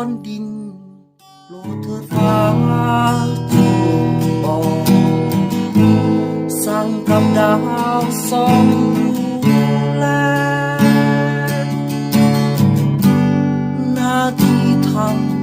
อนดินโปเธอฟ้าจงบอกสั่งกำดาวสองแลนาที่ทำ